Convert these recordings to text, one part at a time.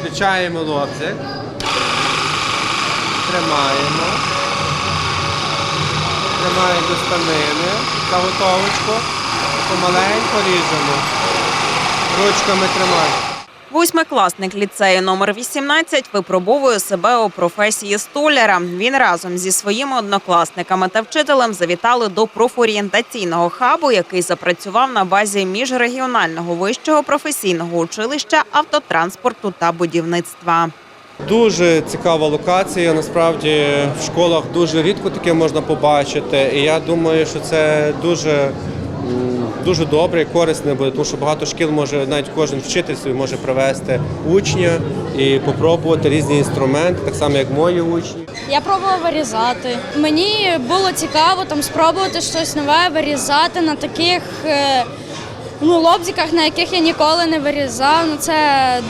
Включаємо лобзик. Тримаємо. Тримаємо до станини. Заготовочку. Помаленько ріжемо. Ручками тримаємо. Восьмикласник ліцею номер 18 випробовує себе у професії столяра. Він разом зі своїми однокласниками та вчителем завітали до профорієнтаційного хабу, який запрацював на базі міжрегіонального вищого професійного училища автотранспорту та будівництва. Дуже цікава локація. Насправді в школах дуже рідко таке можна побачити. І я думаю, що це дуже, дуже добре і корисне буде, тому що багато шкіл може, навіть кожен вчитель може привезти учня і попробувати різні інструменти, так само як мої учні. Я пробувала вирізати. Мені було цікаво там спробувати щось нове вирізати на таких е, ну, лобзиках, на яких я ніколи не вирізав. Ну це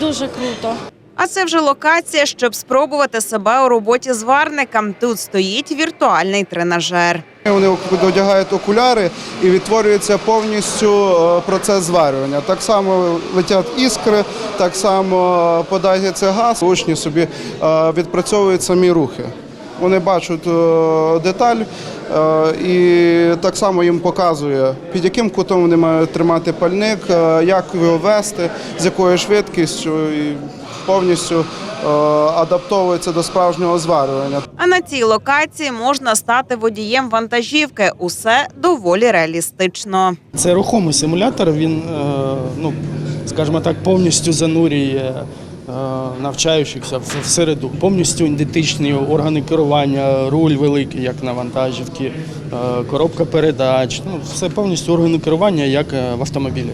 дуже круто. А це вже локація, щоб спробувати себе у роботі зварником. Тут стоїть віртуальний тренажер. Вони одягають окуляри і відтворюється повністю е, процес зварювання. Так само летять іскри, так само подається газ. Учні собі е, відпрацьовують самі рухи. Вони бачать е, деталь е, і так само їм показує, під яким кутом вони мають тримати пальник, е, як його вести, з якою швидкістю і повністю адаптовується до справжнього зварювання. А на цій локації можна стати водієм вантажівки. Усе доволі реалістично. Це рухомий симулятор. Він, ну скажімо так, повністю занурює навчаючихся в- всереду. Повністю ідентичні органи керування, руль великий, як на вантажівці, е, коробка передач. Ну, все повністю органи керування, як е, в автомобілі.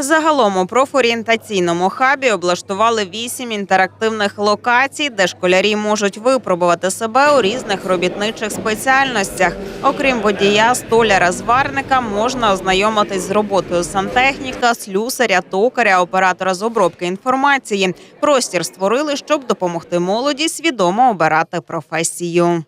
Загалом у профорієнтаційному хабі облаштували вісім інтерактивних локацій, де школярі можуть випробувати себе у різних робітничих спеціальностях. Окрім водія, столяра, зварника, можна ознайомитись з роботою сантехніка, слюсаря, токаря, оператора з обробки інформації. Простір створили, щоб допомогти молоді свідомо обирати професію.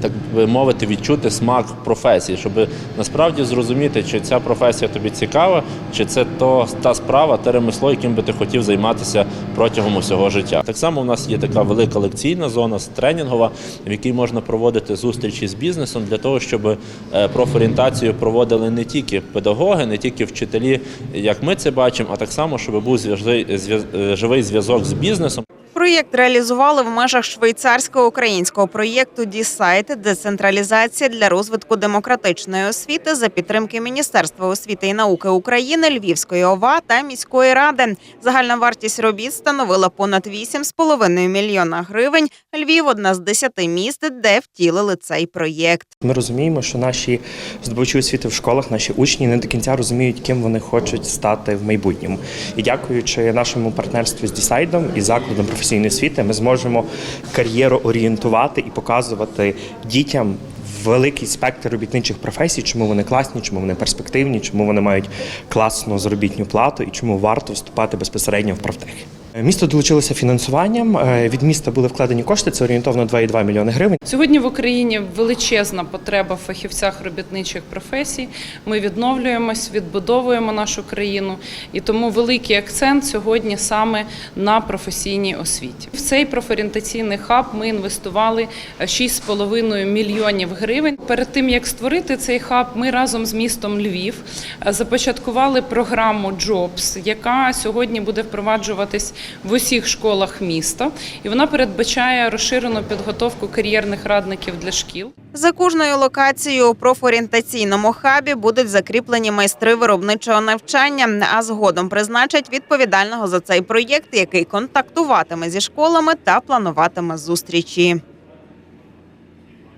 Так би мовити, відчути смак професії, щоб насправді зрозуміти, чи ця професія тобі цікава, чи це то та справа, те ремесло, яким би ти хотів займатися протягом усього життя. Так само у нас є така велика лекційна зона тренінгова, в якій можна проводити зустрічі з бізнесом для того, щоб е, профорієнтацію проводили не тільки педагоги, не тільки вчителі, як ми це бачимо, а так само, щоб був зв'язи- зв'яз- е, живий зв'язок з бізнесом. Проєкт реалізували в межах швейцарсько-українського проєкту «Дісайт. Децентралізація для розвитку демократичної освіти за підтримки Міністерства освіти і науки України, Львівської ОВА та міської ради. Загальна вартість робіт становила понад 8,5 мільйона гривень. Львів одна з 10 міст, де втілили цей проєкт. Ми розуміємо, що наші здобувачі освіти в школах, наші учні не до кінця розуміють, ким вони хочуть стати в майбутньому. І дякуючи нашому партнерству з Дісайдом і закладом професійної освіти, ми зможемо кар'єру орієнтувати і показувати дітям. Великий спектр робітничих професій, чому вони класні, чому вони перспективні, чому вони мають класну заробітну плату і чому варто вступати безпосередньо в профтехи. Місто долучилося фінансуванням. Е, Від міста були вкладені кошти. Це орієнтовно 2,2 мільйони гривень. Сьогодні в Україні величезна потреба в фахівцях робітничих професій. Ми відновлюємось, відбудовуємо нашу країну, і тому великий акцент сьогодні саме на професійній освіті. В цей профорієнтаційний хаб ми інвестували 6,5 мільйонів гривень. Перед тим як створити цей хаб, ми разом з містом Львів е, започаткували програму Jobs, яка сьогодні буде впроваджуватись в усіх школах міста, і вона передбачає розширену підготовку кар'єрних радників для шкіл. За кожною локацією у профорієнтаційному хабі будуть закріплені майстри виробничого навчання, а згодом призначать відповідального за цей проєкт, який контактуватиме зі школами та плануватиме зустрічі.